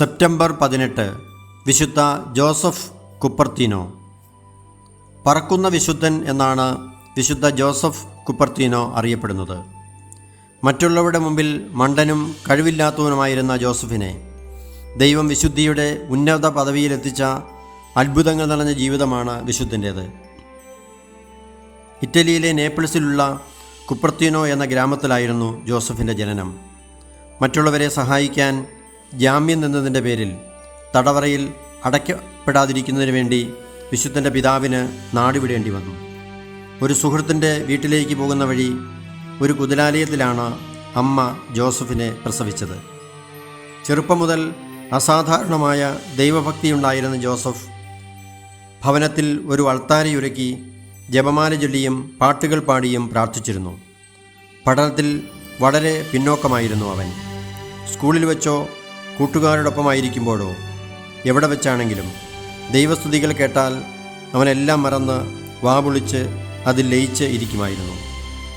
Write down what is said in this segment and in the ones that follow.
September പതിനെട്ട് വിശുദ്ധ Joseph കുപ്പർത്തീനോ. പറക്കുന്ന വിശുദ്ധൻ എന്നാണ് വിശുദ്ധ ജോസഫ് കുപ്പർത്തീനോ അറിയപ്പെടുന്നത്. മറ്റുള്ളവരുടെ മുമ്പിൽ മണ്ടനും കഴിവില്ലാത്തവനുമായിരുന്ന ജോസഫിനെ ദൈവം വിശുദ്ധിയുടെ ഉന്നത പദവിയിലെത്തിച്ച അത്ഭുതങ്ങൾ നിറഞ്ഞ ജീവിതമാണ് വിശുദ്ധന്റേത്. ഇറ്റലിയിലെ നേപ്പിൾസിലുള്ള കുപ്പർത്തീനോ എന്ന ഗ്രാമത്തിലായിരുന്നു ജോസഫിന്റെ ജനനം. മറ്റുള്ളവരെ സഹായിക്കാൻ ജാമ്യം നിന്നതിന്റെ പേരിൽ തടവറയിൽ അടയ്ക്കപ്പെടാതിരിക്കുന്നതിന് വേണ്ടി വിശുദ്ധന്റെ പിതാവിന് നാടുവിടേണ്ടി വന്നു. ഒരു സുഹൃത്തിന്റെ വീട്ടിലേക്ക് പോകുന്ന വഴി ഒരു കുതിലാലയത്തിലാണ് അമ്മ ജോസഫിനെ പ്രസവിച്ചത്. ചെറുപ്പം മുതൽ അസാധാരണമായ ദൈവഭക്തി ഉണ്ടായിരുന്ന ജോസഫ് ഭവനത്തിൽ ഒരു അൾത്താരയൊരുക്കി ജപമാല ചൊല്ലിയും പാട്ടുകൾ പാടിയും പ്രാർത്ഥിച്ചിരുന്നു. പഠനത്തിൽ വളരെ പിന്നോക്കമായിരുന്നു അവൻ. സ്കൂളിൽ വെച്ചോ കൂട്ടുകാരോടൊപ്പമായിരിക്കുമ്പോഴോ? എവിടെ വെച്ചാണെങ്കിലും. ദൈവസ്തുതികൾ കേട്ടാൽ അവനെല്ലാം മറന്ന് വാപൊളിച്ച് അതിൽ ലയിച്ച് ഇരിക്കുമായിരുന്നു.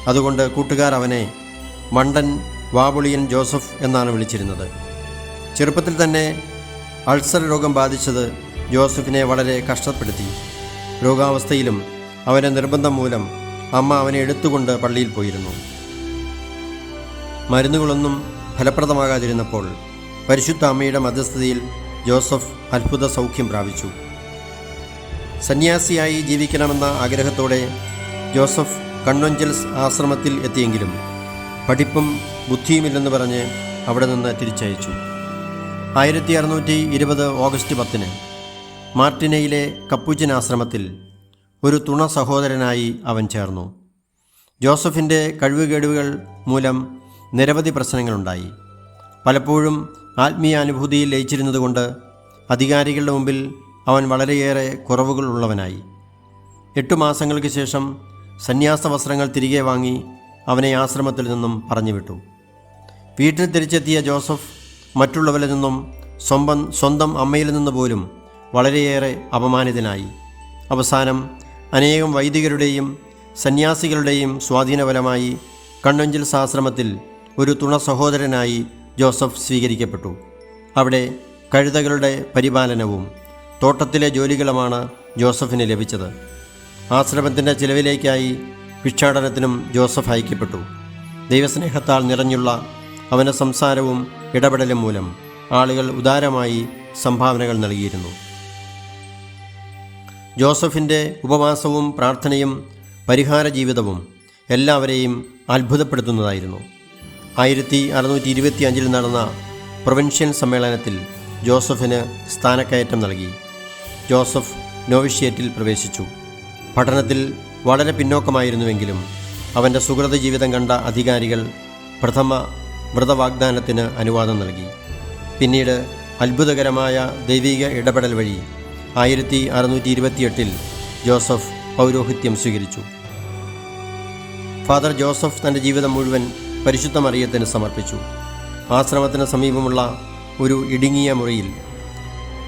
അതുകൊണ്ട് കൂട്ടുകാർ അവനെ മണ്ടൻ വാപൊളിയൻ ജോസഫ് എന്നാണ് വിളിച്ചിരുന്നത്. ചെറുപ്പത്തിൽ തന്നെ അൾസർ രോഗം ബാധിച്ചത് ജോസഫിനെ വളരെ കഷ്ടപ്പെടുത്തി. രോഗാവസ്ഥയിലും അവന്റെ നിർബന്ധം മൂലം അമ്മ അവനെ എടുത്തുകൊണ്ട് പള്ളിയിൽ പോയിരുന്നു. മരുന്നുകളൊന്നും ഫലപ്രദമാകാതിരുന്നപ്പോൾ പരിശുദ്ധ അമ്മയുടെ മധ്യസ്ഥതയിൽ ജോസഫ് അത്ഭുത സൗഖ്യം പ്രാപിച്ചു. സന്യാസിയായി ജീവിക്കണമെന്ന ആഗ്രഹത്തോടെ ജോസഫ് കണ്ണൊഞ്ചൽസ് ആശ്രമത്തിൽ എത്തിയെങ്കിലും പഠിപ്പും ബുദ്ധിയുമില്ലെന്ന് പറഞ്ഞ് അവിടെ നിന്ന് തിരിച്ചയച്ചു. ആയിരത്തി അറുന്നൂറ്റി ഇരുപത് ഓഗസ്റ്റ് പത്തിന് മാർട്ടിനയിലെ കപ്പൂച്ചൻ ആശ്രമത്തിൽ ഒരു തുണ സഹോദരനായി അവൻ ചേർന്നു. ജോസഫിന്റെ കഴിവുകേടുകൾ മൂലം നിരവധി പ്രശ്നങ്ങളുണ്ടായി. പലപ്പോഴും ആത്മീയാനുഭൂതിയിൽ ലയിച്ചിരുന്നതുകൊണ്ട് അധികാരികളുടെ മുമ്പിൽ അവൻ വളരെയേറെ കുറവുകൾ ഉള്ളവനായി. എട്ടു മാസങ്ങൾക്ക് ശേഷം സന്യാസ വസ്ത്രങ്ങൾ തിരികെ വാങ്ങി അവനെ ആശ്രമത്തിൽ നിന്നും പറഞ്ഞുവിട്ടു. വീട്ടിൽ തിരിച്ചെത്തിയ ജോസഫ് മറ്റുള്ളവരിൽ നിന്നും സ്വന്തം സ്വന്തം അമ്മയിൽ നിന്ന് പോലും വളരെയേറെ അപമാനിതനായി. അവസാനം അനേകം വൈദികരുടെയും സന്യാസികളുടെയും സ്വാധീനപരമായി കണ്ണഞ്ചിൽ സാശ്രമത്തിൽ ഒരു തുണ സഹോദരനായി ജോസഫ് സ്വീകരിക്കപ്പെട്ടു. അവിടെ കഴുതകളുടെ പരിപാലനവും തോട്ടത്തിലെ ജോലികളുമാണ് ജോസഫിന് ലഭിച്ചത്. ആശ്രമത്തിന്റെ ചിലവിലേക്കായി ഭിക്ഷാടനത്തിനും ജോസഫ് അയക്കപ്പെട്ടു. ദൈവസ്നേഹത്താൽ നിറഞ്ഞുള്ള അവന്റെ സംസാരവും ഇടപെടലും മൂലം ആളുകൾ ഉദാരമായി സംഭാവനകൾ നൽകിയിരുന്നു. ജോസഫിന്റെ ഉപവാസവും പ്രാർത്ഥനയും പരിഹാര ജീവിതവും എല്ലാവരെയും അത്ഭുതപ്പെടുത്തുന്നതായിരുന്നു. ആയിരത്തി അറുന്നൂറ്റി ഇരുപത്തി അഞ്ചിൽ നടന്ന പ്രൊവിൻഷ്യൻ സമ്മേളനത്തിൽ ജോസഫിന് സ്ഥാനക്കയറ്റം നൽകി. ജോസഫ് നോവിഷ്യേറ്റിൽ പ്രവേശിച്ചു. പഠനത്തിൽ വളരെ പിന്നോക്കമായിരുന്നുവെങ്കിലും അവന്റെ സുഹൃത ജീവിതം കണ്ട അധികാരികൾ പ്രഥമ വ്രതവാഗ്ദാനത്തിന് അനുവാദം നൽകി. പിന്നീട് അത്ഭുതകരമായ ദൈവിക ഇടപെടൽ വഴി ആയിരത്തി അറുന്നൂറ്റി ഇരുപത്തിയെട്ടിൽ ജോസഫ് പൗരോഹിത്യം സ്വീകരിച്ചു. ഫാദർ ജോസഫ് തന്റെ ജീവിതം മുഴുവൻ പരിശുദ്ധ മറിയത്തിന് സമർപ്പിച്ചു. ആശ്രമത്തിന് സമീപമുള്ള ഒരു ഇടുങ്ങിയ മുറിയിൽ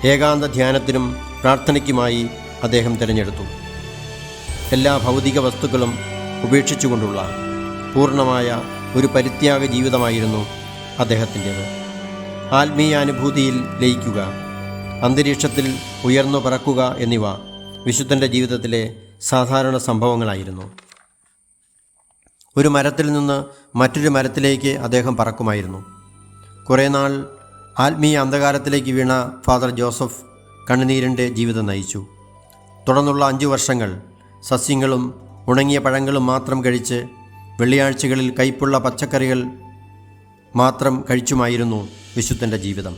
ഏകാന്ത ധ്യാനത്തിനും പ്രാർത്ഥനയ്ക്കുമായി അദ്ദേഹം തിരഞ്ഞെടുത്തു. എല്ലാ ഭൗതിക വസ്തുക്കളും ഉപേക്ഷിച്ചുകൊണ്ടുള്ള പൂർണമായ ഒരു പരിത്യാഗ ജീവിതമായിരുന്നു അദ്ദേഹത്തിന്റേത്. ആത്മീയാനുഭൂതിയിൽ ലയിക്കുക അന്തരീക്ഷത്തിൽ ഉയർന്നു പറക്കുക എന്നിവ വിശുദ്ധന്റെ ജീവിതത്തിലെ സാധാരണ സംഭവങ്ങളായിരുന്നു. ഒരു മരത്തിൽ നിന്ന് മറ്റൊരു മരത്തിലേക്ക് അദ്ദേഹം പറക്കുമായിരുന്നു. കുറേ നാൾ ആത്മീയ അന്ധകാരത്തിലേക്ക് വീണ ഫാദർ ജോസഫ് കണ്ണുനീരിന്റെ ജീവിതം നയിച്ചു. തുടർന്നുള്ള അഞ്ചു വർഷങ്ങൾ സസ്യങ്ങളും ഉണങ്ങിയ പഴങ്ങളും മാത്രം കഴിച്ച് വെള്ളിയാഴ്ചകളിൽ കയ്പുള്ള പച്ചക്കറികൾ മാത്രം കഴിച്ചുമായിരുന്നു വിശുദ്ധന്റെ ജീവിതം.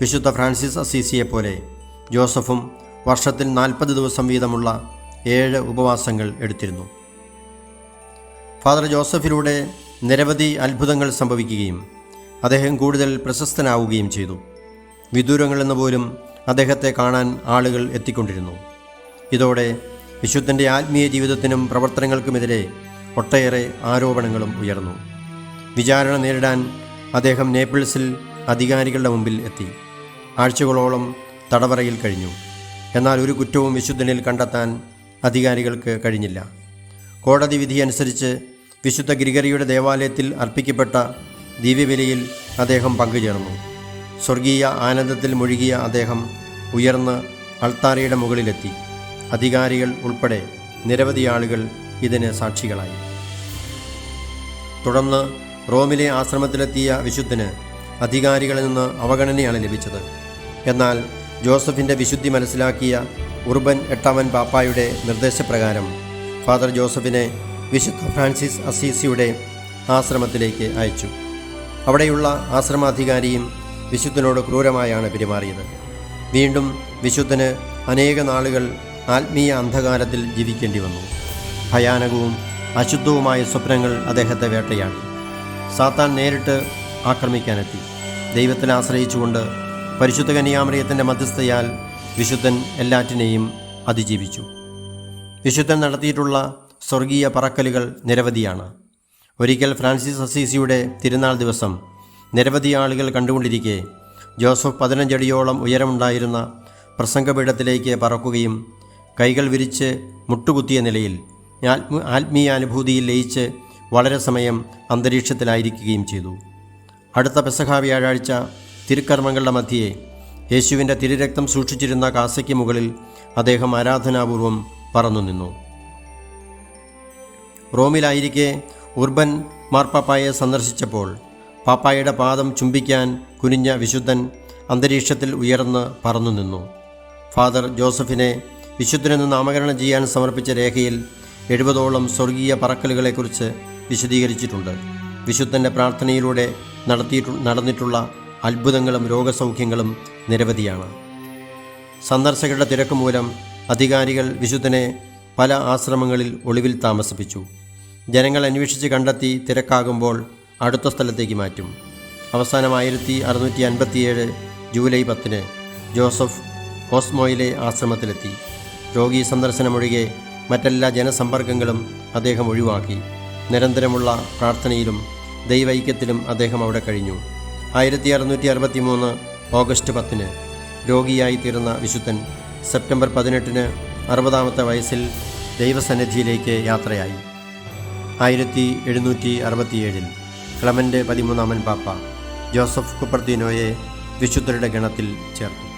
വിശുദ്ധ ഫ്രാൻസിസ് അസീസിയെ പോലെ ജോസഫും വർഷത്തിൽ നാൽപ്പത് ദിവസം വീതമുള്ള ഏഴ് ഉപവാസങ്ങൾ എടുത്തിരുന്നു. ഫാദർ ജോസഫിലൂടെ നിരവധി അത്ഭുതങ്ങൾ സംഭവിക്കുകയും അദ്ദേഹം കൂടുതൽ പ്രശസ്തനാവുകയും ചെയ്തു. വിദൂരങ്ങളിൽ നിന്ന് പോലും അദ്ദേഹത്തെ കാണാൻ ആളുകൾ എത്തിക്കൊണ്ടിരുന്നു. ഇതോടെ വിശുദ്ധന്റെ ആത്മീയ ജീവിതത്തിനും പ്രവർത്തനങ്ങൾക്കുമെതിരെ ഒട്ടേറെ ആരോപണങ്ങളും ഉയർന്നു. വിചാരണ നേരിടാൻ അദ്ദേഹം നേപ്പിൾസിൽ അധികാരികളുടെ മുമ്പിൽ എത്തി. ആഴ്ചകളോളം തടവറയിൽ കഴിഞ്ഞു. എന്നാൽ ഒരു കുറ്റവും വിശുദ്ധനിൽ കണ്ടെത്താൻ അധികാരികൾക്ക് കഴിഞ്ഞില്ല. കോടതി വിധി അനുസരിച്ച് വിശുദ്ധ ഗിരിഗരിയുടെ ദേവാലയത്തിൽ അർപ്പിക്കപ്പെട്ട ദിവ്യബലിയിൽ അദ്ദേഹം പങ്കുചേർന്നു. സ്വർഗീയ ആനന്ദത്തിൽ മുഴുകിയ അദ്ദേഹം ഉയർന്ന് അൾത്താരയുടെ മുകളിലെത്തി. അധികാരികൾ ഉൾപ്പെടെ നിരവധി ആളുകൾ ഇതിന് സാക്ഷികളായി. തുടർന്ന് റോമിലെ ആശ്രമത്തിലെത്തിയ വിശുദ്ധന് അധികാരികളിൽ നിന്ന് അവഗണനയാണ് ലഭിച്ചത്. എന്നാൽ ജോസഫിന്റെ വിശുദ്ധി മനസ്സിലാക്കിയ ഉർബൻ എട്ടാമൻ പാപ്പായുടെ നിർദ്ദേശപ്രകാരം ഫാദർ ജോസഫിനെ വിശുദ്ധ ഫ്രാൻസിസ് അസീസിയുടെ ആശ്രമത്തിലേക്ക് അയച്ചു. അവിടെയുള്ള ആശ്രമാധികാരിയും വിശുദ്ധനോട് ക്രൂരമായാണ് പെരുമാറിയത്. വീണ്ടും വിശുദ്ധന് അനേക നാളുകൾ ആത്മീയ അന്ധകാരത്തിൽ ജീവിക്കേണ്ടി വന്നു. ഭയാനകവും അശുദ്ധവുമായ സ്വപ്നങ്ങൾ അദ്ദേഹത്തെ വേട്ടയാടി. സാത്താൻ നേരിട്ട് ആക്രമിക്കാനെത്തി. ദൈവത്തിൽ ആശ്രയിച്ചുകൊണ്ട് പരിശുദ്ധ കന്യാമറിയത്തിന്റെ മധ്യസ്ഥയാൽ വിശുദ്ധൻ എല്ലാറ്റിനെയും അതിജീവിച്ചു. വിശുദ്ധൻ നടത്തിയിട്ടുള്ള സ്വർഗീയ പറക്കലുകൾ നിരവധിയാണ്. ഒരിക്കൽ ഫ്രാൻസിസ് അസീസിയുടെ തിരുനാൾ ദിവസം നിരവധി ആളുകൾ കണ്ടുകൊണ്ടിരിക്കെ ജോസഫ് പതിനഞ്ചടിയോളം ഉയരമുണ്ടായിരുന്ന പ്രസംഗപീഠത്തിലേക്ക് പറക്കുകയും കൈകൾ വിരിച്ച് മുട്ടുകുത്തിയ നിലയിൽ ആത്മ ആത്മീയാനുഭൂതിയിൽ ലയിച്ച് വളരെ സമയം അന്തരീക്ഷത്തിലായിരിക്കുകയും ചെയ്തു. അടുത്ത പെസഹ വ്യാഴാഴ്ച തിരുക്കർമ്മങ്ങളുടെ മധ്യേ യേശുവിന്റെ തിരുരക്തം സൂക്ഷിച്ചിരുന്ന കാസയ്ക്ക് മുകളിൽ അദ്ദേഹം ആരാധനാപൂർവം പറന്നു നിന്നു റോമിലായിരിക്കെ ഉർബൻ മാർപ്പാപ്പായെ സന്ദർശിച്ചപ്പോൾ പാപ്പായുടെ പാദം ചുംബിക്കാൻ കുനിഞ്ഞ വിശുദ്ധൻ അന്തരീക്ഷത്തിൽ ഉയർന്ന് പറന്നു നിന്നു ഫാദർ ജോസഫിനെ വിശുദ്ധനെന്ന് നാമകരണം ചെയ്യാൻ സമർപ്പിച്ച രേഖയിൽ എഴുപതോളം സ്വർഗീയ പറക്കലുകളെക്കുറിച്ച് വിശദീകരിച്ചിട്ടുണ്ട്. വിശുദ്ധന്റെ പ്രാർത്ഥനയിലൂടെ നടത്തിയിട്ടു നടന്നിട്ടുള്ള അത്ഭുതങ്ങളും രോഗസൗഖ്യങ്ങളും നിരവധിയാണ്. സന്ദർശകരുടെ തിരക്ക് മൂലം അധികാരികൾ വിശുദ്ധനെ പല ആശ്രമങ്ങളിൽ ഒളിവിൽ താമസിപ്പിച്ചു. ജനങ്ങൾ അന്വേഷിച്ച് കണ്ടെത്തി തിരക്കാകുമ്പോൾ അടുത്ത സ്ഥലത്തേക്ക് മാറ്റും. അവസാനം ആയിരത്തി അറുന്നൂറ്റി അൻപത്തിയേഴ് ജൂലൈ പത്തിന് ജോസഫ് ഓസ്മോയിലെ ആശ്രമത്തിലെത്തി. രോഗി സന്ദർശനമൊഴികെ മറ്റെല്ലാ ജനസമ്പർക്കങ്ങളും അദ്ദേഹം ഒഴിവാക്കി. നിരന്തരമുള്ള പ്രാർത്ഥനയിലും ദൈവൈക്യത്തിലും അദ്ദേഹം അവിടെ കഴിഞ്ഞു. ആയിരത്തി അറുന്നൂറ്റി അറുപത്തി മൂന്ന് ഓഗസ്റ്റ് പത്തിന് രോഗിയായി തീർന്ന വിശുദ്ധൻ സെപ്റ്റംബർ പതിനെട്ടിന് അറുപതാമത്തെ വയസ്സിൽ ദൈവസന്നിധിയിലേക്ക് യാത്രയായി. ആയിരത്തി എഴുന്നൂറ്റി അറുപത്തിയേഴിൽ ക്ലമന്റ് പതിമൂന്നാമൻ പാപ്പ ജോസഫ് കുപ്പർത്തീനോയെ വിശുദ്ധരുടെ ഗണത്തിൽ ചേർത്തു.